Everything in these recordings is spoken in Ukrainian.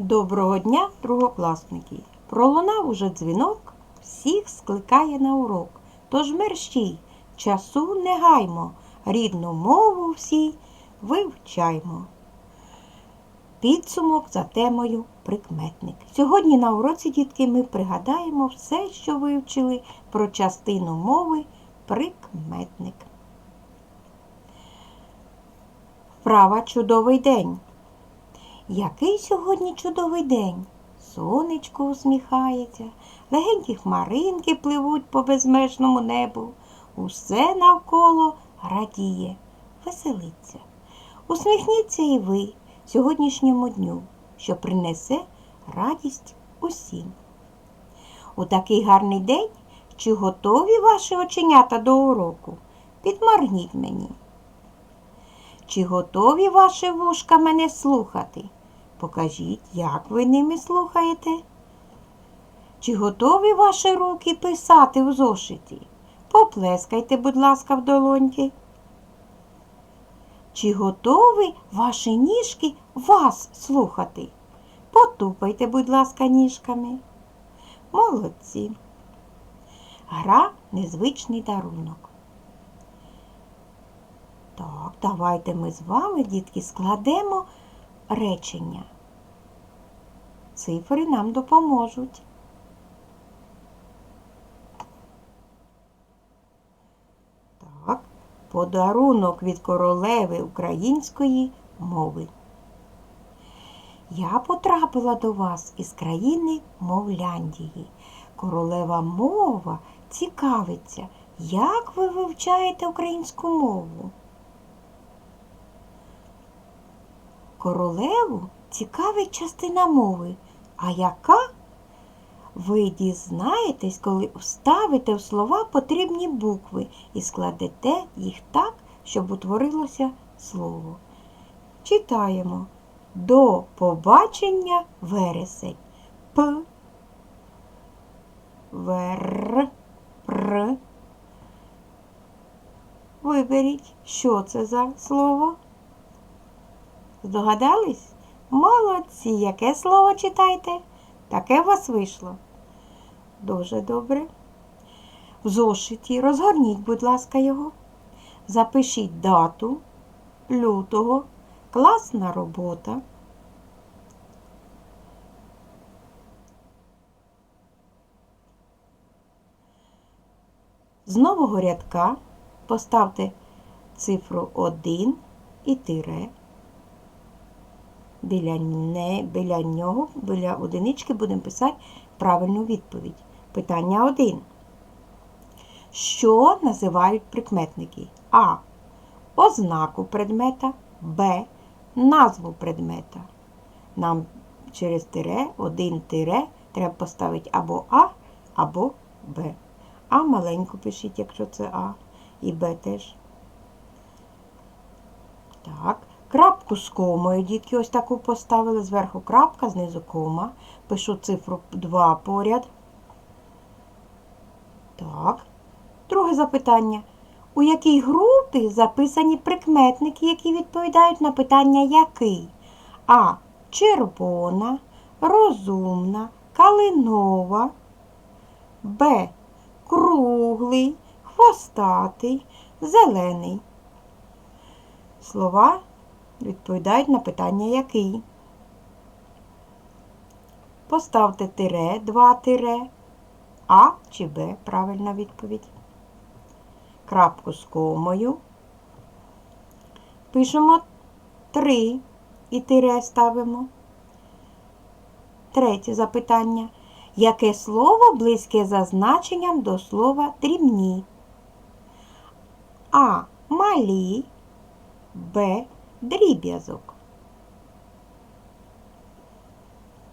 Доброго дня, другокласники! Пролунав уже дзвінок, всіх скликає на урок. Тож мерщій, часу не гаймо, рідну мову всі вивчаймо. Підсумок за темою прикметник. Сьогодні на уроці, дітки, ми пригадаємо все, що вивчили про частину мови прикметник. Вправа чудовий день. Який сьогодні чудовий день? Сонечко усміхається, легенькі хмаринки пливуть по безмежному небу. Усе навколо радіє, веселиться. Усміхніться і ви сьогоднішньому дню, що принесе радість усім. У такий гарний день чи готові ваші оченята до уроку? Підморгніть мені. Чи готові ваші вушка мене слухати? Покажіть, як ви ними слухаєте. Чи готові ваші руки писати в зошиті? Поплескайте, будь ласка, в долоньки. Чи готові ваші ніжки вас слухати? Потупайте, будь ласка, ніжками. Молодці. Гра незвичний дарунок. Так, давайте ми з вами, дітки, складемо речення. Цифри нам допоможуть. Так, подарунок від королеви української мови. Я потрапила до вас із країни Мовляндії. Королева мова цікавиться, як ви вивчаєте українську мову. Королеву цікавить частина мови, а яка? Ви дізнаєтесь, коли вставите в слова потрібні букви і складете їх так, щоб утворилося слово. Читаємо до побачення вересень. П. Вер. Пр. Виберіть, що це за слово. Здогадались? Молодці, яке слово читайте? Таке у вас вийшло. Дуже добре. В зошиті розгорніть, будь ласка, його. Запишіть дату лютого, класна робота. З нового рядка поставте цифру 1 і тире. Біля, не, біля нього, біля одинички будемо писати правильну відповідь. Питання 1. Що називають прикметники? А. Ознаку предмета, Б. Назву предмета. Нам через тире, один тире, треба поставити або А, або Б. А маленьку пишіть, якщо це А, і Б теж. Так. Крапку з комою, дітки, ось таку поставили. Зверху крапка, знизу кома. Пишу цифру 2 поряд. Так. Друге запитання. У якій групі записані прикметники, які відповідають на питання який? А. Червона, розумна, калинова. Б. Круглий, хвостатий, зелений. Слова відповідають на питання який. Поставте тире, два тире, А чи Б правильна відповідь. Крапку з комою. Пишемо 3 і тире ставимо. Третє запитання. Яке слово близьке за значенням до слова дрібні? А. Малі, Б дріб'язок.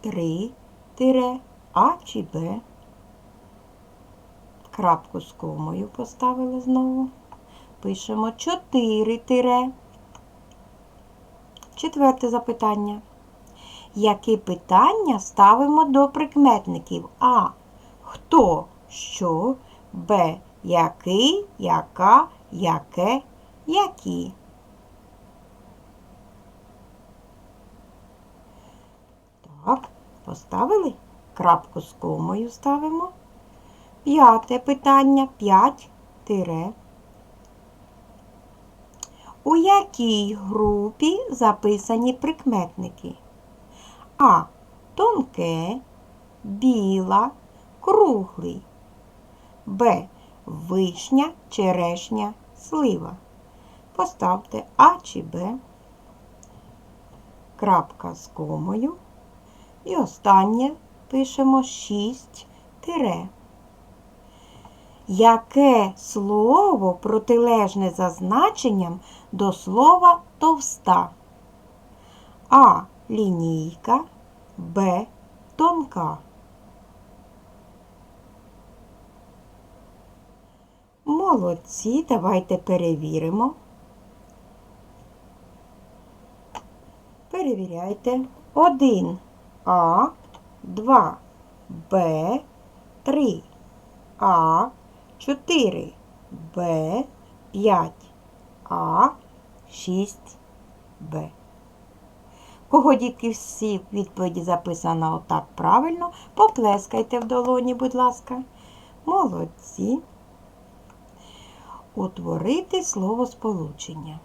Три тире А чи Б. Крапку з комою поставили знову. Пишемо 4 тире. Четверте запитання. Які питання ставимо до прикметників? А. Хто, що, Б. Який, яка, яке, які. Так. Поставили? Крапку з комою ставимо. П'яте питання. П'ять тире. У якій групі записані прикметники? А. Тонке, біла, круглий. Б. Вишня, черешня, слива. Поставте А чи Б. Крапка з комою. І останнє пишемо 6 тире. Яке слово протилежне за значенням до слова товста? А. Лінійка, Б. Тонка. Молодці, давайте перевіримо. Перевіряйте. 1 А, 2 Б, 3 А, 4 Б, 5 А, 6 Б. Кого дітки всі відповіді записано отак правильно, поплескайте в долоні, будь ласка. Молодці. Утворити словосполучення.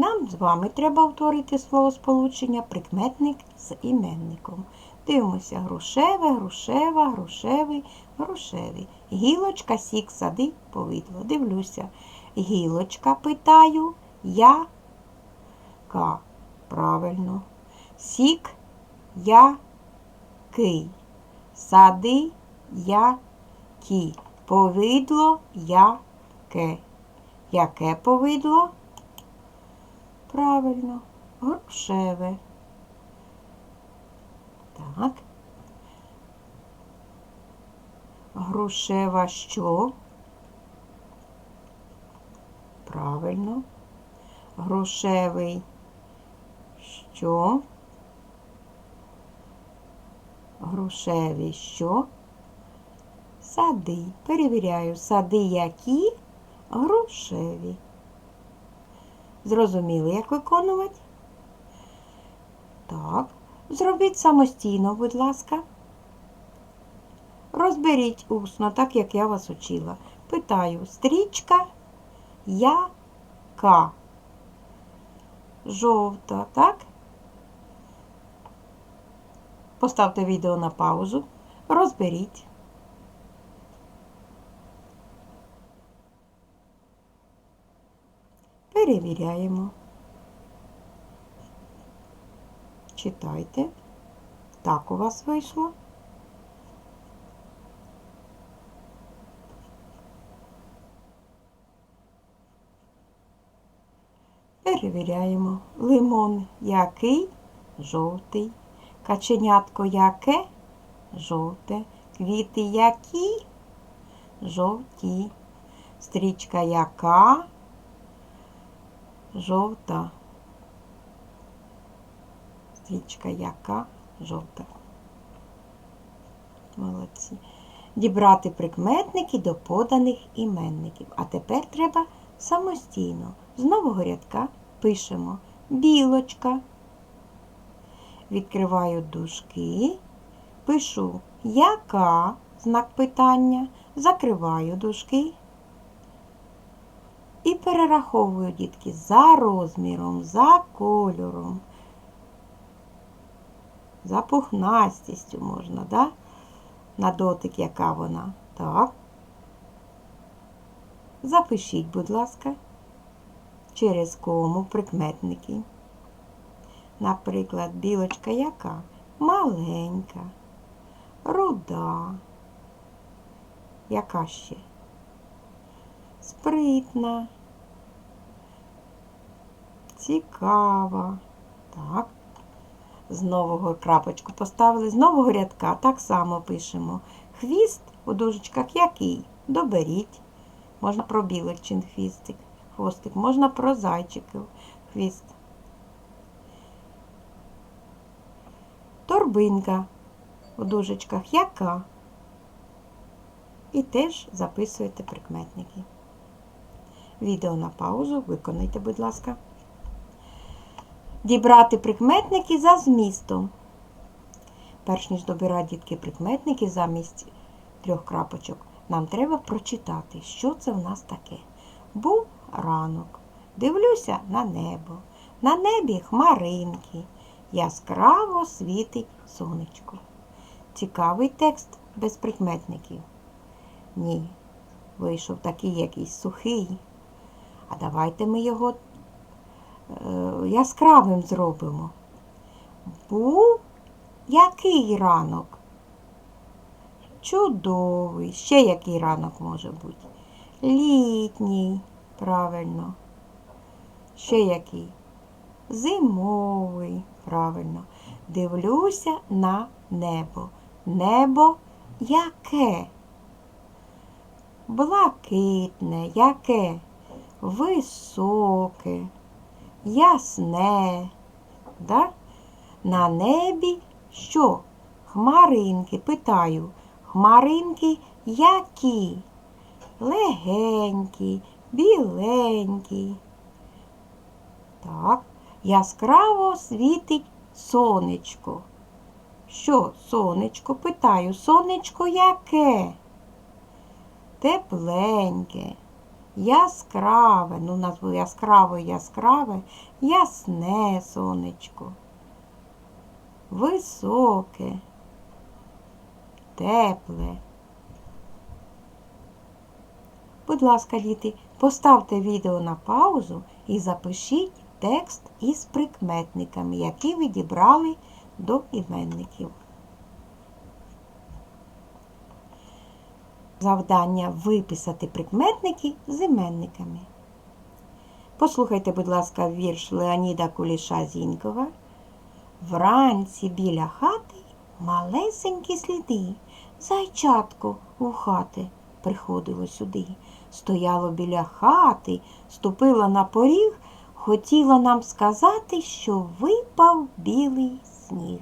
Нам з вами треба утворити словосполучення прикметник з іменником. Дивимося грушеве, грушева, грушевий, грушевий. Гілочка, сік, сади, повидло. Дивлюся. Гілочка питаю, я ка. Правильно. Сік я кий. Сади я ті. Повидло я ке. Яке повидло? Правильно, грушеве. Так. Грушева що? Правильно. Грушевий що? Грушеві що? Сади. Перевіряю, сади які? Грушеві. Зрозуміли, як виконувати? Так. Зробіть самостійно, будь ласка. Розберіть усно, так як я вас учила. Питаю, стрічка яка? Жовта, так? Поставте відео на паузу. Розберіть. Перевіряємо. Читайте. Так у вас вийшло. Перевіряємо. Лимон який? Жовтий. Каченятко яке? Жовте. Квіти які? Жовті. Стрічка яка? Жовта. Стрічка яка? Жовта. Молодці. Дібрати прикметники до поданих іменників. А тепер треба самостійно. З нового рядка пишемо білочка. Відкриваю дужки, пишу яка знак питання, закриваю дужки і перераховую дітки за розміром, за кольором, за пухнастістю можна, да? на дотик, яка вона. Так. Запишіть, будь ласка, через кому прикметники. Наприклад, білочка яка? Маленька, руда. Яка ще? Спритна, цікава. Так. З нового крапочку поставили, з нового рядка так само пишемо. Хвіст у дужечках який? Доберіть. Можна про біличин хвістик, хвостик, можна про зайчиків хвіст. Торбинка у дужечках яка? І теж записуєте прикметники. Відео на паузу виконайте, будь ласка. Дібрати прикметники за змістом. перш ніж добирати дітки прикметники замість трьох крапочок, нам треба прочитати, що це в нас таке. Був ранок. Дивлюся на небо. На небі хмаринки. Яскраво світить сонечко. Цікавий текст без прикметників. Ні, вийшов такий якийсь сухий. А давайте ми його е, яскравим зробимо. Був який ранок? Чудовий. Ще який ранок може бути? Літній, правильно. Ще який? Зимовий, правильно. Дивлюся на небо. Небо яке? Блакитне, яке? Високе, ясне. Да? На небі що? Хмаринки, питаю. Хмаринки які? Легенькі, біленькі. Так, яскраво світить сонечко. Що, сонечко? Питаю, сонечко яке? Тепленьке, яскраве, ну назву яскраве, яскраве, ясне сонечко. Високе, тепле. Будь ласка, діти, поставте відео на паузу і запишіть текст із прикметниками, які ви дібрали до іменників. Завдання виписати прикметники з іменниками. Послухайте, будь ласка, вірш Леоніда Куліша Зінькова. Вранці біля хати малесенькі сліди. Зайчатко у хати приходило сюди. Стояло біля хати, ступило на поріг, хотіло нам сказати, що випав білий сніг.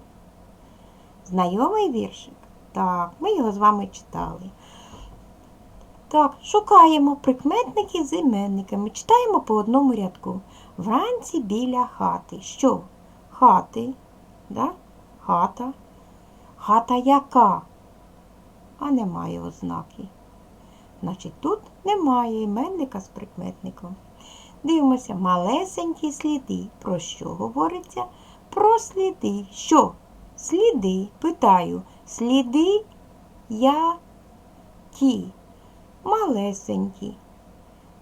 Знайомий віршик? Так, ми його з вами читали. Так, шукаємо прикметники з іменниками. Читаємо по одному рядку. Вранці біля хати. Що? Хати, да? хата. Хата яка? А немає ознаки. Значить, тут немає іменника з прикметником. Дивимося, малесенькі сліди. Про що говориться? Про сліди. Що? Сліди. Питаю. Сліди які? Малесенькі.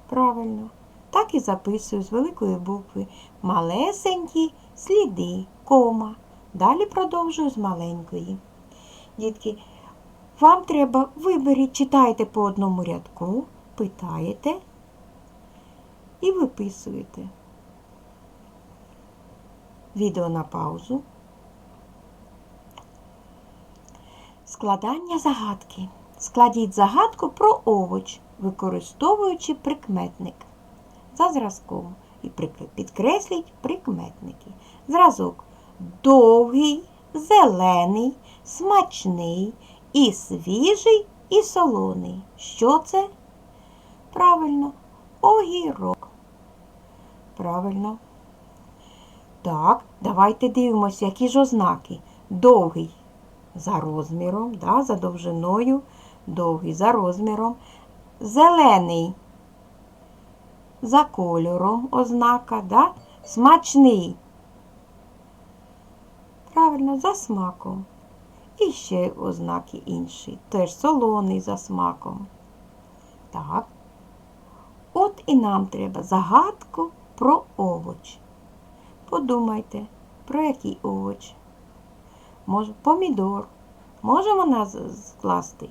Правильно. Так і записую з великої букви. Малесенькі сліди, кома. Далі продовжую з маленької. Дітки, вам треба виберіть, читайте по одному рядку, питаєте і виписуєте. Відео на паузу. Складання загадки. Складіть загадку про овоч, використовуючи прикметник за зразком і підкресліть прикметники. Зразок довгий, зелений, смачний, і свіжий, і солоний. Що це? Правильно, огірок. Правильно. Так, давайте дивимося, які ж ознаки. Довгий за розміром, да, за довжиною, довгий за розміром. Зелений за кольором ознака, да? смачний. Правильно, за смаком. І ще ознаки інші. Теж солоний за смаком. Так. От і нам треба загадку про овоч. Подумайте, про який овоч? Може, помідор. Можемо нас скласти?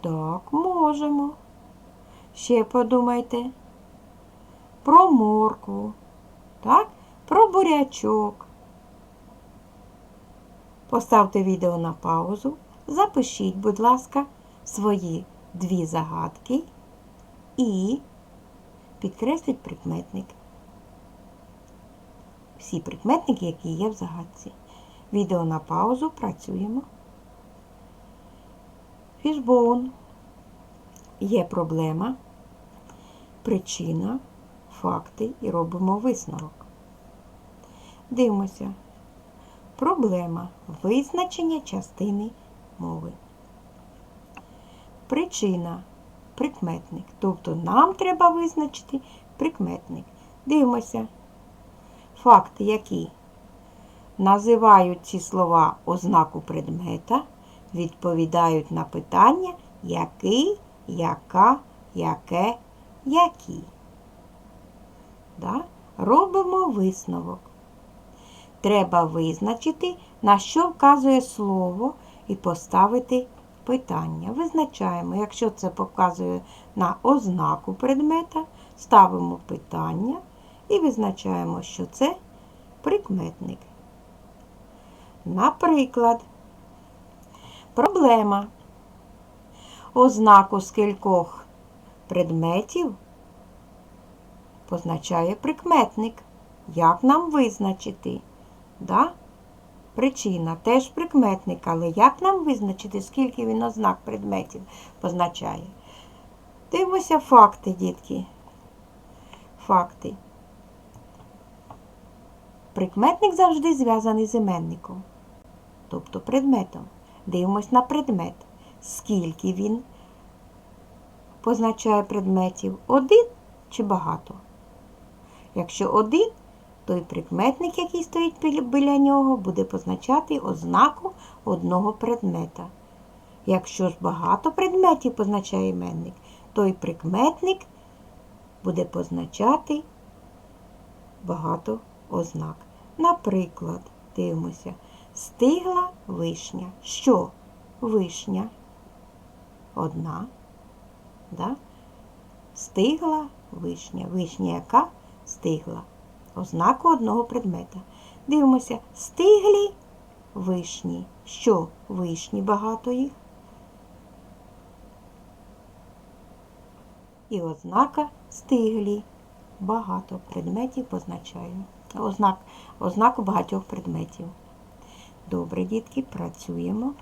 Так, можемо. Ще подумайте. Про моркву. Так? Про бурячок. Поставте відео на паузу. Запишіть, будь ласка, свої дві загадки і підкресліть прикметник. Всі прикметники, які є в загадці. Відео на паузу, працюємо. Фішбоун. Є проблема, причина, факти і робимо висновок. Дивимося. Проблема визначення частини мови. Причина прикметник. Тобто нам треба визначити прикметник. Дивимося. Факти які називають ці слова ознаку предмета, відповідають на питання який, яка, яке, які. Да? Робимо висновок. Треба визначити, на що вказує слово, і поставити питання. Визначаємо, якщо це показує на ознаку предмета, ставимо питання і визначаємо, що це прикметник. Наприклад, проблема. Ознаку скількох предметів позначає прикметник. Як нам визначити? Да? Причина теж прикметник, але як нам визначити, скільки він ознак предметів позначає? Дивимося факти, дітки. Факти. Прикметник завжди зв'язаний з іменником, тобто предметом. Дивимось на предмет. Скільки він позначає предметів? Один чи багато? Якщо один, то й прикметник, який стоїть біля- нього, буде позначати ознаку одного предмета. Якщо ж багато предметів позначає іменник, то й прикметник буде позначати багато ознак. Наприклад, дивимося, стигла вишня. Що? Вишня. Одна. Да? Стигла вишня. Вишня яка? Стигла. Ознаку одного предмета. Дивимося, стиглі вишні. Що? Вишні багато їх. І ознака стиглі. Багато предметів позначає. Ознак, ознаку багатьох предметів. Добре, дітки, працюємо.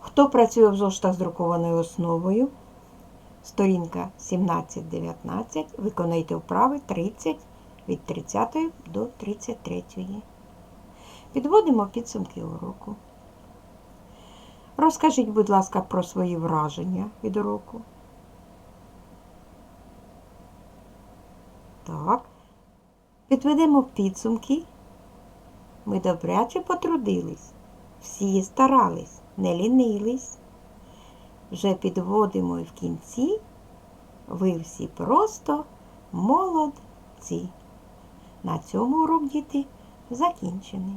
Хто працює в зоштах з друкованою основою? Сторінка 17-19. Виконайте вправи 30 від 30 до 33. Підводимо підсумки уроку. Розкажіть, будь ласка, про свої враження від уроку. Так. Підведемо підсумки. Ми добряче потрудились. Всі старались, не лінились. Вже підводимо і в кінці. Ви всі просто молодці. На цьому урок діти закінчений.